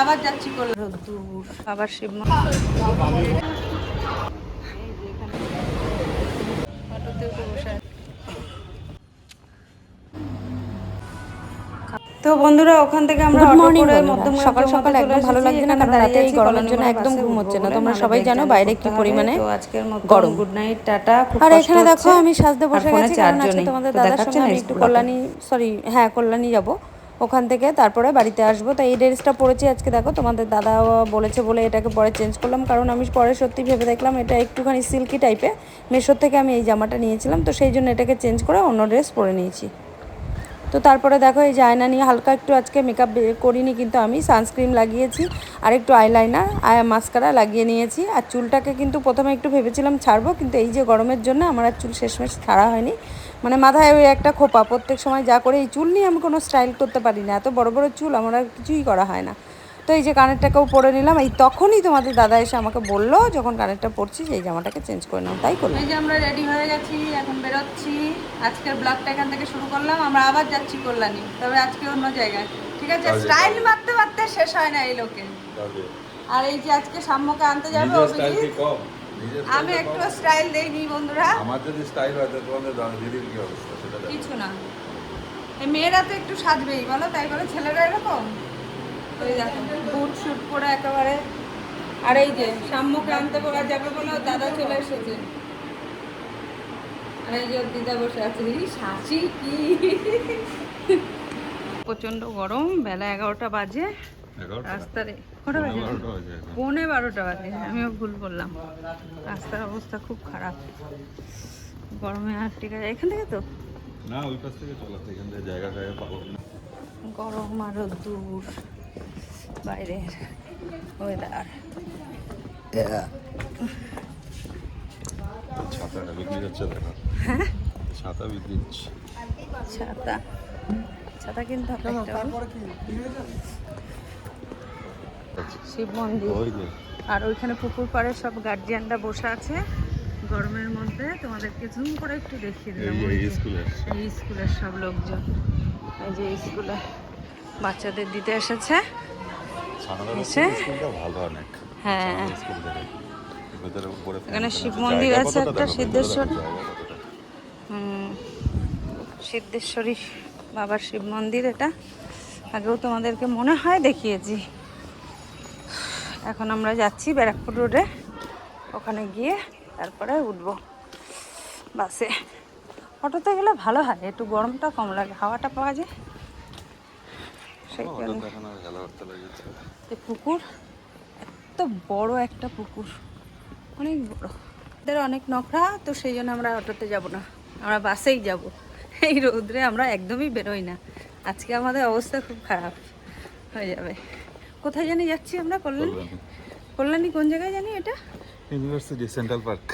আবার যাচ্ছি রোদ্দুর আবার শিব। তো বন্ধুরা ওখান থেকে আমরা অটো মর্নিং সকাল সকাল একদম ভালো। লাগছে না কারণ রাতে এই গরমের জন্য একদম ঘুম হচ্ছে না তোমরা সবাই জানো বাইরে কি। পরিমাণে তো আজকের মতো গরম। গুড নাইট টাটা আর এখানে দেখো আমি সাজতে বসে গেছি কারণ আজকে তোমাদের দাদার সঙ্গে আমি একটু। কল্যাণী সরি হ্যাঁ কল্যাণী যাব ওখান থেকে তারপরে বাড়িতে আসব। তাই এই ড্রেসটা পরেছি আজকে, দেখো তোমাদের দাদা বলেছে বলে এটাকে পরে চেঞ্জ করলাম। কারণ আমি পরে সত্যি ভেবে দেখলাম এটা একটুখানি সিল্কি টাইপের মেশোর থেকে আমি এই জামাটা নিয়েছিলাম, তো সেই জন্য এটাকে চেঞ্জ করে অন্য ড্রেস পরে নিয়েছি। তো তারপরে দেখো এই যে আয়না নিয়ে হালকা একটু আজকে মেকআপ করিনি, কিন্তু আমি সানস্ক্রিন লাগিয়েছি, আর একটু আইলাইনার আয়া মাস্কারা লাগিয়ে নিয়েছি। আর চুলটাকে কিন্তু প্রথমে একটু ভেবেছিলাম ছাড়বো, কিন্তু এই যে গরমের জন্য আমার আর চুল শেষমেশ ছাড়া হয়নি। মানে মাথায় ওই একটা খোপা প্রত্যেক সময় যা করে এই চুল নিয়ে আমি কোনো স্টাইল করতে পারি না। এত বড় বড় চুল আমার আর কিছুই করা হয় না। তো এই যে কানেরটাকেও পরে নিলাম এই তখনই তোমাদের দাদা এসে আমাকে বলল যখন কানেরটা পরছি যে এই জামাটাকে চেঞ্জ করে নাও তাই করলাম। এই যে আমরা রেডি হয়ে গেছি এখন বেরোচ্ছি। আজকের ব্লগটা এখান থেকে শুরু করলাম আমরা আবার যাচ্ছি কল্যাণী তবে আজকে অন্য জায়গায়। ঠিক আছে? স্টাইল মারতে মারতে শেষ হয় না এই লোকে। আর এই যে আজকে সাম্যকে আনতে যাবে আমি একটু স্টাইল দেইনি বন্ধুরা। আমার যদি স্টাইল হয় তো তোমাদের দিদির কি অবস্থা সেটা কিছু না। এই মেয়েরা তো একটু সাজবেই বলো তাই বলে ছেলেরা এরকম? ওই দেখো বুট শুট পরে একেবারে। আর এই যে সাম্যকে আনতে বলা যাবে বলে দাদা চলে এসেছে। আর এই যে দিদা বসে আছে এই শাসি কি? প্রচণ্ড গরম বেলা এগারোটা বাজে। এগারোটা? কটা বাজে? পৌনে বারোটা বাজে আমিও ভুল বললাম। রাস্তার অবস্থা খুব খারাপ। গরমে আর ঠিক আছে। এখান থেকে তো? না ওই পাশ থেকে চলাতে এখান থেকে জায়গা জায়গা পাবো গরম আর দূর। বাইরের ওয়েদার ছাতাটা বিক্রি হচ্ছে দেখো। হ্যাঁ? ছাতা বিক্রি হচ্ছে। ছাতা। ছাতা কিনতে হবে। শিব মন্দির। আর ওইখানে পুকুর পাড়ে সব গার্জিয়ানরা বসে আছে। গরমের মধ্যে তোমাদেরকে জুম করে একটু দেখিয়ে দিলাম। এই স্কুলের সব লোকজন। এই যে স্কুলে বাচ্চাদের দিতে এসেছে। এসে? ভালো অনেক। হ্যাঁ। এখানে শিব মন্দির আছে একটা, সিদ্ধেশ্বর। হুম, সিদ্ধেশ্বরী বাবার শিব মন্দির এটা। আগেও তোমাদেরকে মনে হয় দেখিয়েছি। এখন আমরা যাচ্ছি ব্যারাকপুর রোডে। ওখানে গিয়ে তারপরে উঠবো বাসে। অটোতে গেলে ভালো হয় একটু গরমটা কম লাগে হাওয়াটা পাওয়া যায়। সেই জন্য পুকুর এত বড় একটা পুকুর অনেক বড়। এদের অনেক নখরা তো সেই জন্য আমরা অটোতে যাব না। আমরা বাসেই যাব। এই রোদ্রে আমরা একদমই বেরোই না। আজকে আমাদের অবস্থা খুব খারাপ হয়ে যাবে। কোথায় জানি যাচ্ছি আমরা? কল্যাণী? কল্যাণী। কোন জায়গায় জানি এটা? University central park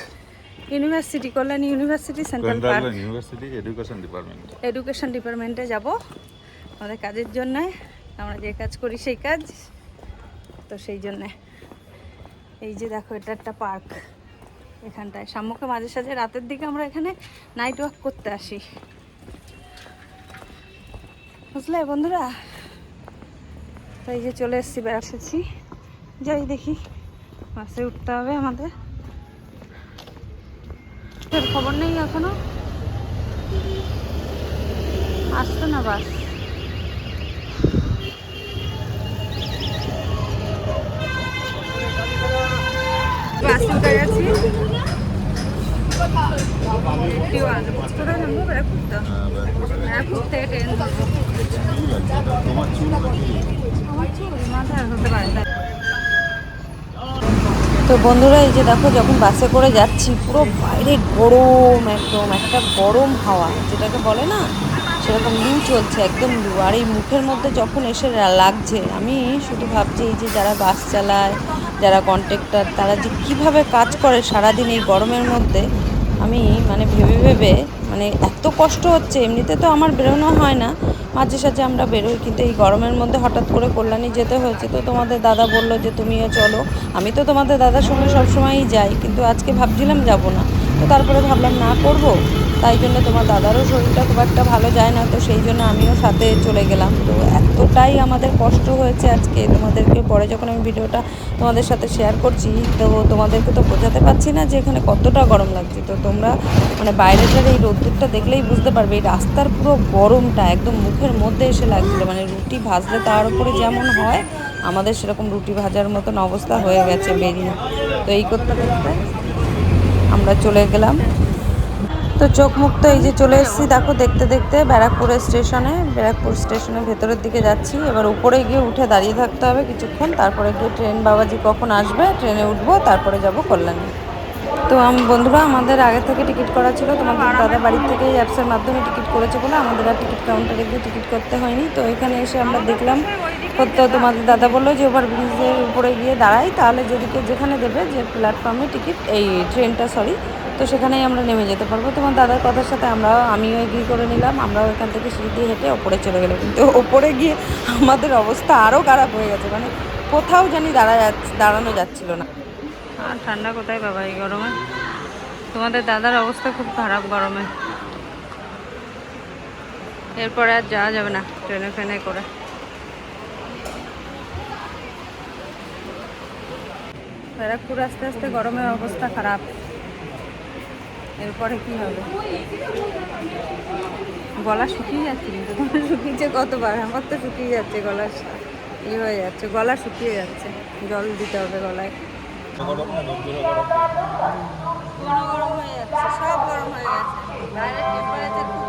university Kalyani university central park university education department education ডিপার্টমেন্টে যাব। আমাদের কাজের জন্য আমরা যে কাজ করি সেই কাজ। তো সেই জন্যে। এই যে দেখো এটা একটা পার্ক। এখানটায়। সাম্যকে মাঝে সাঝে রাতের দিকে আমরা এখানে নাইট ওয়াক করতে আসি। বুঝলে বন্ধুরা? তো এই যে চলে এসেছি বেড়াচ্ছি যাই দেখি বাসে উঠতে হবে আমাদের। খবর নেই এখনও? আসতো না বাস। বাস উঠে গেছি। নামবো ব্যারাকপুর তো ব্যারাকপুর থেকে ট্রেন ধরবো। তো বন্ধুরা, এই যে দেখো, যখন বাসে করে যাচ্ছি, পুরো বাইরে গরম একদম, একটা গরম হাওয়া, যেটাকে বলে না, সেরকম লু চলছে, একদম লু। আর এই মুখের মধ্যে যখন এসে লাগছে, আমি শুধু ভাবছি এই যে যারা বাস চালায়, যারা কন্ট্রাক্টর, তারা যে কীভাবে কাজ করে সারাদিন এই গরমের মধ্যে, আমি মানে ভেবে ভেবে মানে এত কষ্ট হচ্ছে, এমনিতে তো আমার বেরোনো হয় না। মাঝে সাঝে আমরা বেরোই, কিন্তু এই গরমের মধ্যে হঠাৎ করে কল্যাণী যেতে হয়েছে, তো তোমাদের দাদা বলল যে তুমিও চলো। আমি তো তোমাদের দাদার সঙ্গে সবসময়ই যাই, কিন্তু আজকে ভাবছিলাম যাব না। তো তারপরে ভাবলাম, না, করব? তাই জন্য তোমার দাদারও শরীরটা খুব একটা ভালো যায় না, তো সেই জন্য আমিও সাথে চলে গেলাম। তো এতটাই আমাদের কষ্ট হয়েছে আজকে তোমাদেরকে, পরে যখন আমি ভিডিওটা তোমাদের সাথে শেয়ার করছি, তো তোমাদেরকে তো বোঝাতে পারছি না যে এখানে কতটা গরম লাগছে। তো তোমরা মানে বাইরেটার এই রোদ্দুরটা দেখলেই বুঝতে পারবে, এই রাস্তার পুরো গরমটা একদম মুখের মধ্যে এসে লাগছিল। মানে রুটি ভাজলে তার উপরে যেমন হয়, আমাদের সেরকম রুটি ভাজার মতন অবস্থা হয়ে গেছে বেরিয়ে। তো এই করতে করতে আমরা চলে গেলাম। তো চোখ মুখ তো এই যে চলে এসেছি, দেখো, দেখতে দেখতে ব্যারাকপুরের স্টেশনে। ব্যারাকপুর স্টেশনের ভেতরের দিকে যাচ্ছি। এবার উপরে গিয়ে উঠে দাঁড়িয়ে থাকতে হবে কিছুক্ষণ। তারপরে গিয়ে ট্রেন, বাবাজি কখন আসবে? ট্রেনে উঠবো, তারপরে যাব কল্যাণী। তো বন্ধুরা, আমাদের আগে থেকে টিকিট করা ছিল। তোমাদের দাদা বাড়ির থেকে এই অ্যাপসের মাধ্যমে টিকিট করেছে বলে আমাদের আর টিকিট কাউন্টারে গিয়ে টিকিট করতে হয়নি। তো এখানে এসে আমরা দেখলাম করতে তোমাদের দাদা বলল যে ওভার ব্রিজের উপরে গিয়ে দাঁড়াই। তাহলে যেদিকে যেখানে দেবে যে প্ল্যাটফর্মে টিকিট, এই ট্রেনটা, সরি তো সেখানেই আমরা নেমে যেতে পারব। তোমার দাদার কথার সাথে আমরাও আমিও এগ্রি করে নিলাম। আমরাও এখান থেকে সিঁড়ি দিয়ে হেঁটে ওপরে চলে গেলাম। কিন্তু ওপরে গিয়ে আমাদের অবস্থা আরও খারাপ হয়ে গেছে। মানে কোথাও জানি দাঁড়া যাচ্ছে দাঁড়ানো যাচ্ছিল না। আর ঠান্ডা কোথায় বাবা এই গরমে? তোমাদের দাদার অবস্থা খুব খারাপ গরমে। এরপরে আর যাওয়া যাবে না ট্রেনে ফ্রেনে করে। ব্যারাকপুর আস্তে আস্তে গরমের অবস্থা খারাপ। এরপরে কি হবে? গলা শুকিয়ে যাচ্ছে কিন্তু। তোমার শুকিয়েছে কতবার? আমার তো শুকিয়ে যাচ্ছে গলা ই হয়ে যাচ্ছে, গলা শুকিয়ে যাচ্ছে। জল দিতে হবে গলায়। গরম হয়ে যাচ্ছে, সব গরম হয়ে গেছে।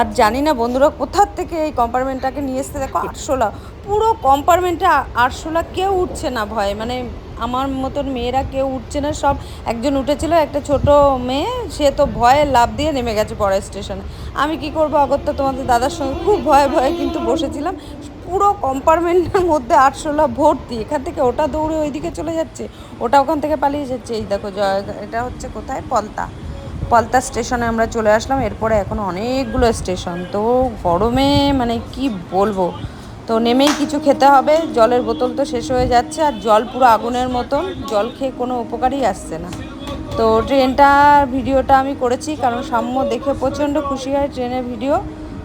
আর জানি না বন্ধুরা কোথার থেকে এই কম্পার্টমেন্টটাকে নিয়ে এসতে দেখো আটশোলা। পুরো কম্পার্টমেন্টে আটশোলা কেউ উঠছে না ভয়ে। মানে আমার মতন মেয়েরা কেউ উঠছে না। সব একজন উঠেছিল, একটা ছোট মেয়ে। সে তো ভয়ে লাভ দিয়ে নেমে গেছে পরের স্টেশনে। আমি কি করব অগত্যা তোমাদের দাদার সঙ্গে খুব ভয়ে ভয়ে কিন্তু বসেছিলাম। পুরো কম্পার্টমেন্টের মধ্যে আটশোলা ভর্তি। এখান থেকে ওটা দৌড়ে ওইদিকে চলে যাচ্ছে। ওটা ওখান থেকে পালিয়ে যাচ্ছে। এই দেখো জয় এটা হচ্ছে কোথায়? পলতা। পলতা স্টেশনে আমরা চলে আসলাম, এরপরে এখন অনেকগুলো স্টেশন। তো গরমে মানে কি বলব? তো নেমেই কিছু খেতে হবে, জলের বোতল তো শেষ হয়ে যাচ্ছে, আর জল পুরো আগুনের মতন, জল খেয়ে কোনো উপকারই আসছে না। তো ট্রেনটার ভিডিওটা আমি করেছি, কারণ সাম্য দেখে প্রচণ্ড খুশি হয় ট্রেনের ভিডিও।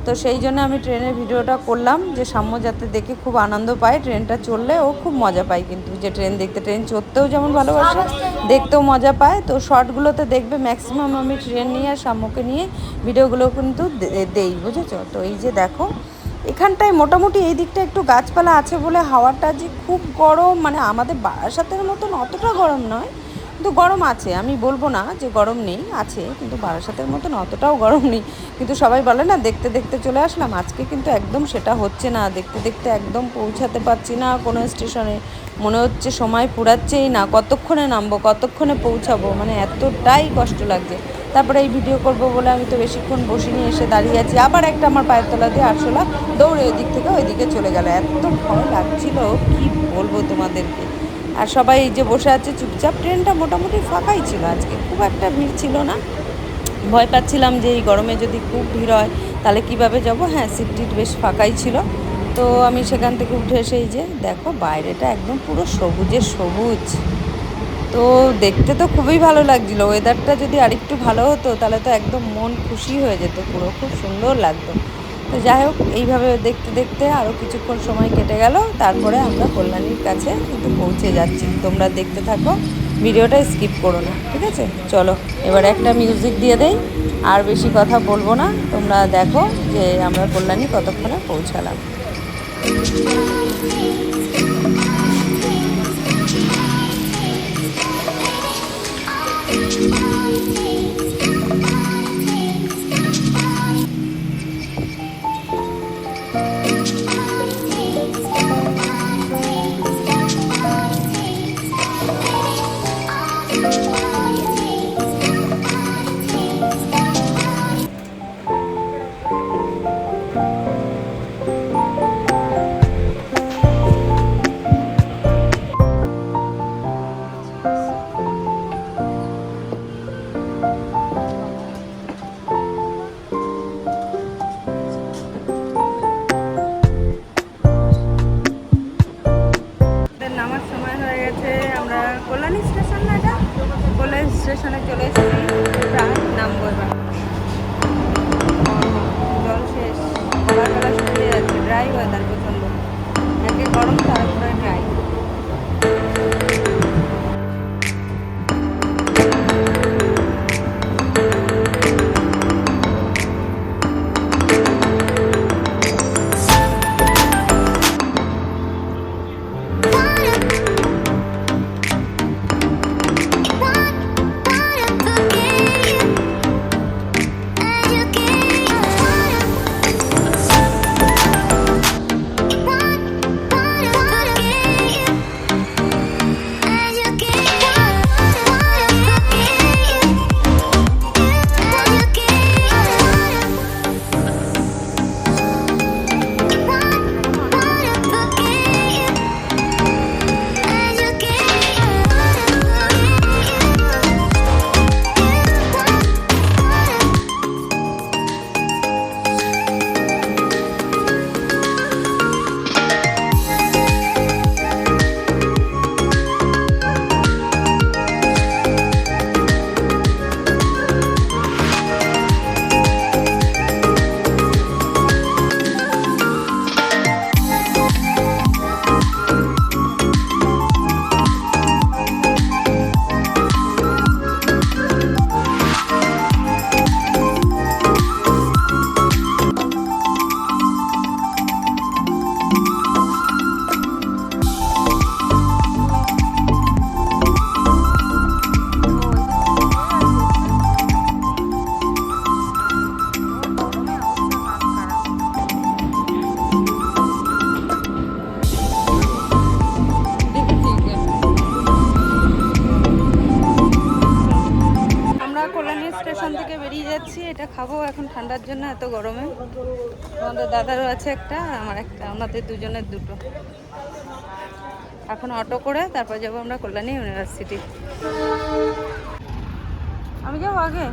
তো সেই জন্য আমি ট্রেনের ভিডিওটা করলাম যে সাম্য যাতে দেখে খুব আনন্দ পায়। ট্রেনটা চললে ও খুব মজা পায় কিন্তু, যে ট্রেন দেখতে, ট্রেন চড়তেও যেমন ভালোবাসে, দেখতেও মজা পায়। তো শর্টগুলোতে দেখবে ম্যাক্সিমাম আমি ট্রেন নিয়ে আর সাম্যকে নিয়ে ভিডিওগুলো কিন্তু দেই, বুঝেছ? তো এই যে দেখো, এখানটায় মোটামুটি এই দিকটা একটু গাছপালা আছে বলে হাওয়াটা যে খুব গরম মানে আমাদের বারাসাতের মতন অতটা গরম নয়। কিন্তু গরম আছে, আমি বলব না যে গরম নেই, আছে, কিন্তু বারাসাতের মতন অতটাও গরম নেই। কিন্তু সবাই বলে না, দেখতে দেখতে চলে আসলাম, আজকে কিন্তু একদম সেটা হচ্ছে না, দেখতে দেখতে একদম পৌঁছাতে পারছি না, কোনো স্টেশনে মনে হচ্ছে সময় ফুরাচ্ছেই না, কতক্ষণে নামবো, কতক্ষণে পৌঁছাবো মানে এতটাই কষ্ট লাগছে। তারপরে এই ভিডিও করব বলে আমি তো বেশিক্ষণ বসিনি, এসে দাঁড়িয়ে আছি, আবার একটা আমার পায়ের তলা দিয়ে আরশোলা দৌড়ে ওই দিক থেকে ওইদিকে চলে গেল, এত ভয় লাগছিল, কি বলব তোমাদেরকে? আর সবাই এই যে বসে আছে চুপচাপ, ট্রেনটা মোটামুটি ফাঁকাই ছিল আজকে, খুব একটা ভিড় ছিল না। ভয় পাচ্ছিলাম যে এই গরমে যদি খুব ভিড় হয়, তাহলে কীভাবে যাব? হ্যাঁ সিট টিট বেশ ফাঁকাই ছিল। তো আমি সেখান থেকে উঠে এসে এই যে, দেখো বাইরেটা একদম পুরো সবুজে সবুজ। তো দেখতে তো খুবই ভালো লাগছিল ওয়েদারটা যদি আরেকটু ভালো হতো, তাহলে তো একদম মন খুশি হয়ে যেত পুরো, খুব সুন্দর লাগতো। তো যাই হোক, এইভাবে দেখতে দেখতে আরও কিছুক্ষণ সময় কেটে গেল। তারপরে আমরা কল্যাণীর কাছে কিন্তু পৌঁছে যাচ্ছি। তোমরা দেখতে থাকো, ভিডিওটা স্কিপ করো না, ঠিক আছে? চলো, এবার একটা মিউজিক দিয়ে দেই। আর বেশি কথা বলব না। তোমরা দেখো যে আমরা কল্যাণী কতক্ষণে পৌঁছালাম। Thank you. স্টেশনে চলে এসেছি। প্রায় নামবো এবার জল শেষ। সকালবেলা শুকিয়ে যাচ্ছে। ড্রাই ওয়েদার আছে একটা, আমার একটা আমাদের দুজনের দুটো। এখন অটো করে তারপর যাব আমরা কল্যাণী ইউনিভার্সিটি। আমি যাব আগে?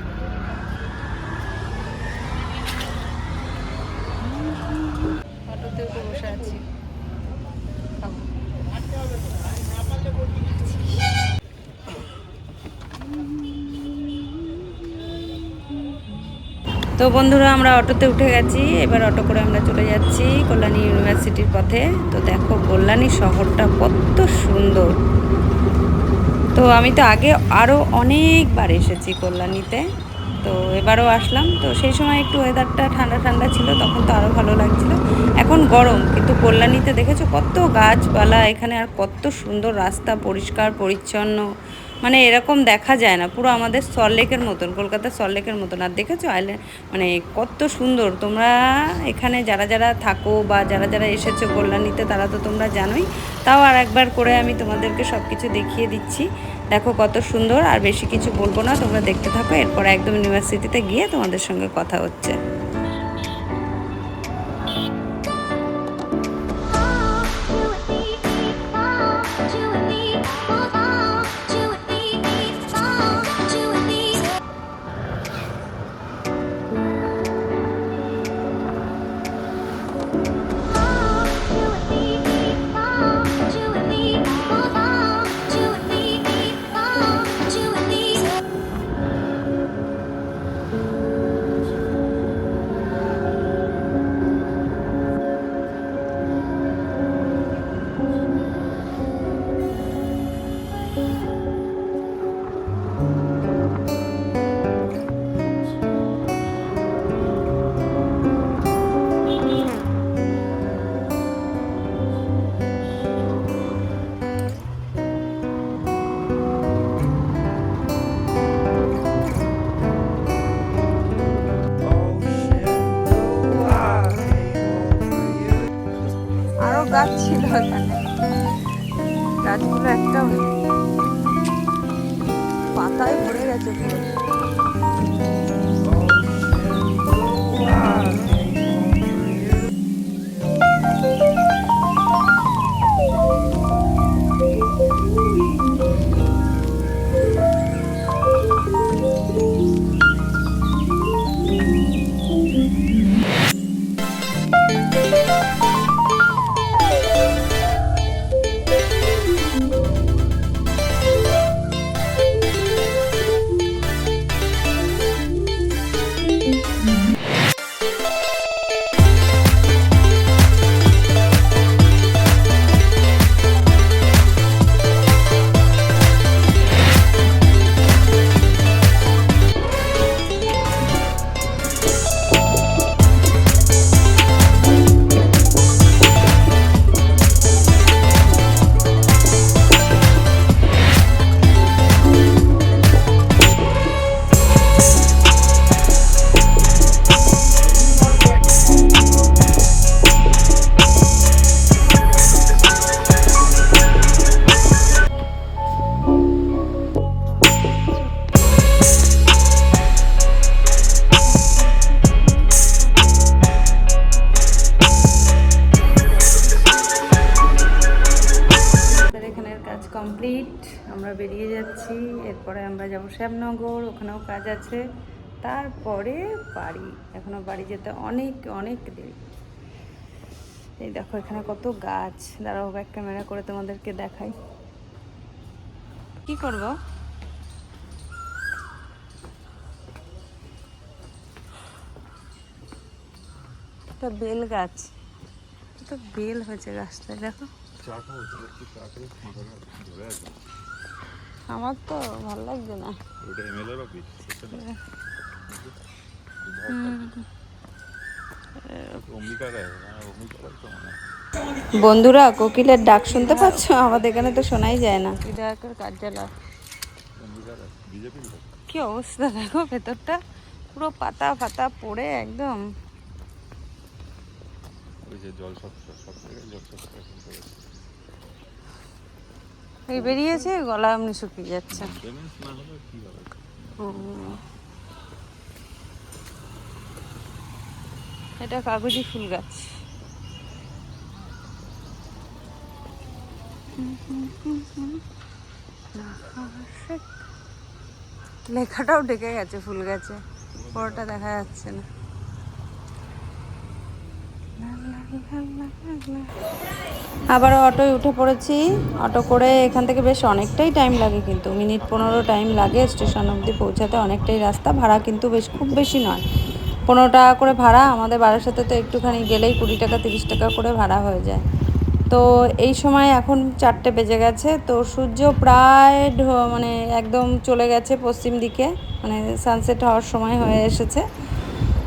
অটোতে বসে আছি। তো বন্ধুরা, আমরা অটোতে উঠে গেছি। এবার অটো করে আমরা চলে যাচ্ছি কল্যাণী ইউনিভার্সিটির পথে। তো দেখো, কল্যাণী শহরটা কত সুন্দর। তো আমি তো আগে আরও অনেকবার এসেছি কল্যাণীতে। তো এবারও আসলাম। তো সেই সময় একটু ওয়েদারটা ঠান্ডা ঠান্ডা ছিল, তখন তো আরও ভালো লাগছিল। এখন গরম, কিন্তু কল্যাণীতে দেখেছ কত গাছপালা, এখানে আর কত সুন্দর রাস্তা পরিষ্কার, পরিচ্ছন্ন। মানে এরকম দেখা যায় না। পুরো আমাদের সল্টলেকের মতন, কলকাতার সল্টলেকের মতন। আর দেখেছ আইল্যান্ড মানে কত সুন্দর। তোমরা এখানে যারা যারা থাকো বা যারা যারা এসেছ কল্যাণীতে, তারা তো তোমরা জানোই। তাও আর একবার করে আমি তোমাদেরকে সব কিছু দেখিয়ে দিচ্ছি। দেখো কত সুন্দর, আর বেশি কিছু বলব না। তোমরা দেখতে থাকো, এরপর একদম ইউনিভার্সিটিতে গিয়ে তোমাদের সঙ্গে কথা হচ্ছে। গাছগুলো একটা পাতায় ভরে গেছে। পুরো কমপ্লিট আমরা বেরিয়ে যাচ্ছি। এরপরে আমরা যাব শ্যামনগর, ওখানেও কাজ আছে। তারপরে বাড়ি। এখনও বাড়ি যেতে অনেক অনেক দেরি। এই দেখো এখানে কত গাছ। দাঁড়াও ব্যাক ক্যামেরা করে তোমাদেরকে দেখাই। কি করব? এটা বেল গাছ। তো বেল হয়েছে গাছটায়, দেখো। আমার তো ভালো লাগছে না। ওটা অফিস তো মনে। হয় বন্ধুরা কোকিলের ডাক শুনতে পাচ্ছ? আমাদের এখানে তো শোনাই যায় না। বিধায়কের কার্যালয়। কি অবস্থা দেখো ভেতরটা? পুরো পাতা পাতা পড়ে একদম। ওই যে জল সব সব জায়গায় জল সব এই বেরিয়েছে, গলা এমনি শুকিয়ে যাচ্ছে। এটা কাগজি ফুল গাছ। লেখাটাও ঢেকে গেছে ফুল গাছে, পুরোটা দেখা যাচ্ছে না। আবারও অটোয় উঠে পড়েছি। অটো করে এখান থেকে বেশ অনেকটাই টাইম লাগে কিন্তু। মিনিট পনেরো টাইম লাগে স্টেশন অবধি পৌঁছাতে। অনেকটাই রাস্তা। ভাড়া কিন্তু বেশ, খুব বেশি নয়। পনেরো টাকা করে ভাড়া। আমাদের বাড়ির সাথে তো একটুখানি গেলেই কুড়ি টাকা, তিরিশ টাকা করে ভাড়া হয়ে যায়। তো এই সময় এখন চারটে বেজে গেছে। তো সূর্য প্রায় ঢো- মানে একদম চলে গেছে পশ্চিম দিকে। মানে সানসেট হওয়ার সময় হয়ে এসেছে।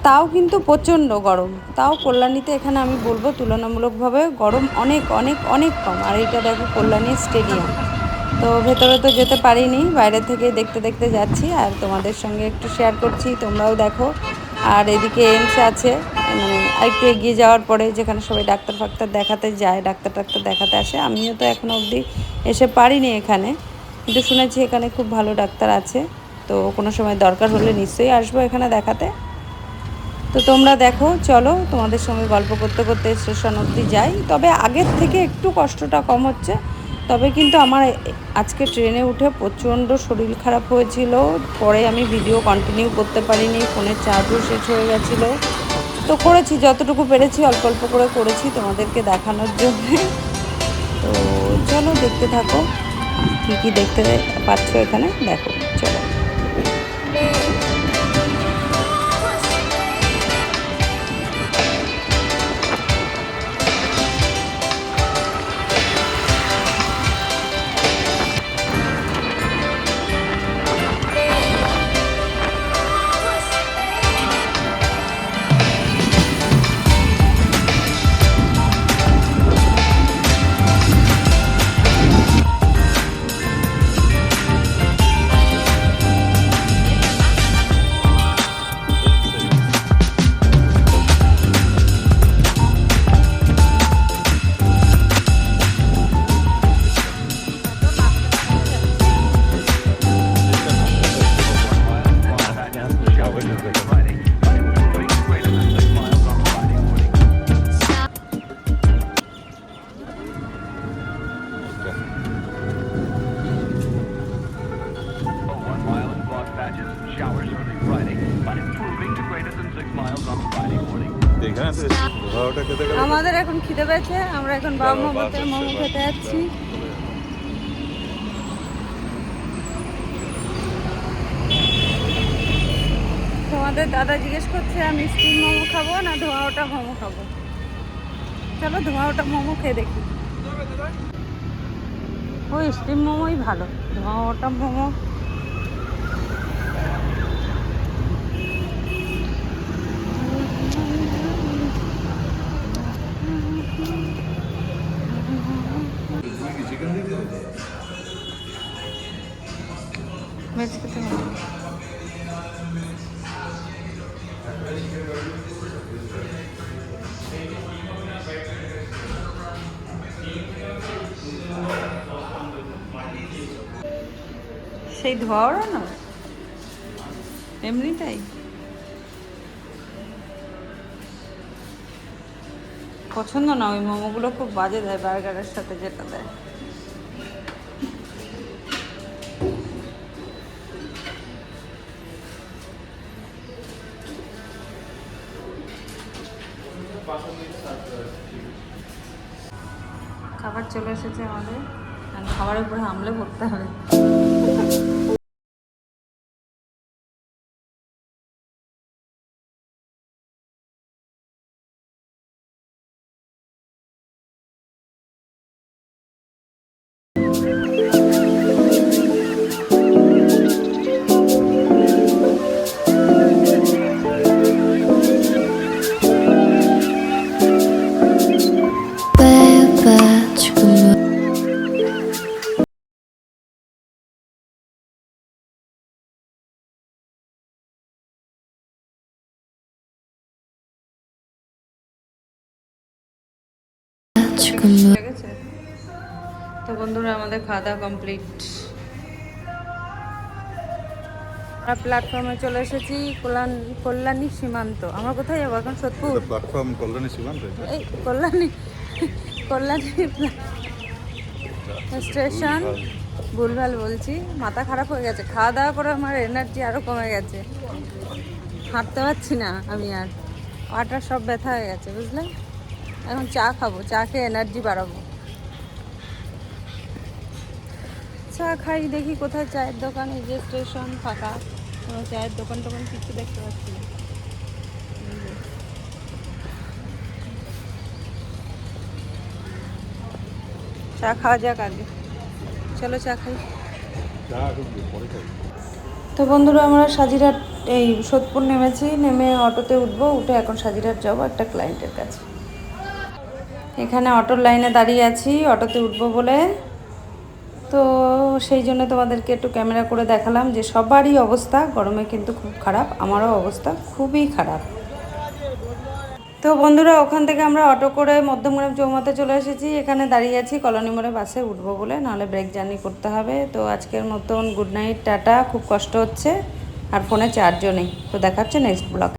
তাও কিন্তু প্রচণ্ড গরম। তাও কল্যাণীতে এখানে আমি বলব তুলনামূলকভাবে গরম অনেক অনেক অনেক কম। আর এটা দেখো কল্যাণী স্টেডিয়াম তো ভেতরে তো যেতে পারিনি, বাইরে থেকে দেখতে দেখতে যাচ্ছি। আর তোমাদের সঙ্গে একটু শেয়ার করছি, তোমরাও দেখো। আর এদিকে এমস আছে মানে এগিয়ে যাওয়ার পরে যেখানে সবাই ডাক্তার ফাক্তার দেখাতে যায়, ডাক্তার টাক্তার দেখাতে আসে, আমিও তো এখনও অবধি এসে পারিনি এখানে। কিন্তু শুনেছি এখানে খুব ভালো ডাক্তার আছে। তো কোনো সময় দরকার হলে নিশ্চয়ই আসব এখানে দেখাতে। তো তোমরা দেখো, চলো তোমাদের সঙ্গে গল্প করতে করতে স্টেশন অবধি যাই। তবে আগের থেকে একটু কষ্টটা কম হচ্ছে। তবে কিন্তু আমার আজকে ট্রেনে উঠে প্রচণ্ড শরীর খারাপ হয়েছিল। পরে আমি ভিডিও কন্টিনিউ করতে পারিনি। ফোনের চার্জও শেষ হয়ে গেছিল। তো করেছি, যতটুকু পেরেছি অল্প অল্প করে করেছি তোমাদেরকে দেখানোর জন্য। তো চলো দেখতে থাকো। কী কী দেখতে পাচ্ছ এখানে? দেখো। এখন বাবা মোমোতে মোমো খেতে যাচ্ছি। তোমাদের দাদা জিজ্ঞেস করছে, আমি স্টিম মোমো খাব না ধোয়া ওটা মোমো খাব? চলো ধোয়া ওটা মোমো খেয়ে দেখি। ওই স্টিম মোমোই ভালো ধোয়া ওটা মোমো। হবে সেই ধোয়া ওড়ানো এমনিটাই। পছন্দ না, ওই মোমোগুলো খুব বাজে দেয় বার্গারের সাথে যেটা দেয়। খাবার চলে এসেছে আমাদের। খাবারের উপরে হামলে করতে হবে। তো বন্ধুরা আমাদের খাওয়া দাওয়া কমপ্লিট আমরা প্ল্যাটফর্মে চলে এসেছি কল্যাণ কল্যাণী সীমান্ত। আমরা কোথায় যাব এখন? সোদপুর? প্ল্যাটফর্ম কল্যাণী সীমান্ত এই কল্যাণী কল্যাণী স্টেশন ভুলভাল। বলছি মাথা খারাপ হয়ে গেছে। খাওয়া দাওয়া করে আমার এনার্জি আরও কমে গেছে। হাঁটতে পারছি না আমি আর। পাটা সব ব্যথা হয়ে গেছে বুঝলে? এখন চা খাব চা খেয়ে এনার্জি বাড়াবো। চা খাই দেখি কোথায় চায়ের দোকান এই যে স্টেশন ফাঁকা। কোনো চায়ের দোকান টোকান কিছু দেখতে পাচ্ছি না। চা খাওয়া যাক আগে। চলো চা খাই। তো বন্ধুরা আমরা সাজিরহাট এই সোদপুর নেমেছি নেমে অটোতে উঠবো উঠে এখন সাজিরহাট যাব একটা ক্লায়েন্টের কাছে। এখানে অটোর লাইনে দাঁড়িয়ে আছি, অটোতে উঠবো বলে। তো সেই জন্য তোমাদেরকে একটু ক্যামেরা করে দেখালাম যে সবারই অবস্থা। গরমে কিন্তু খুব খারাপ, আমারও অবস্থা খুবই খারাপ। তো বন্ধুরা, ওখান থেকে আমরা অটো করে মধ্যমগ্রাম চৌমাতে চলে এসেছি। এখানে দাঁড়িয়ে আছি, কলোনি মোড়ে বাসে উঠবো বলে, নাহলে ব্রেক জার্নি করতে হবে। তো আজকের মতন গুড নাইট টাটা, খুব কষ্ট হচ্ছে। আর ফোনে চার্জও নেই। তো দেখাচ্ছে নেক্সট ব্লগ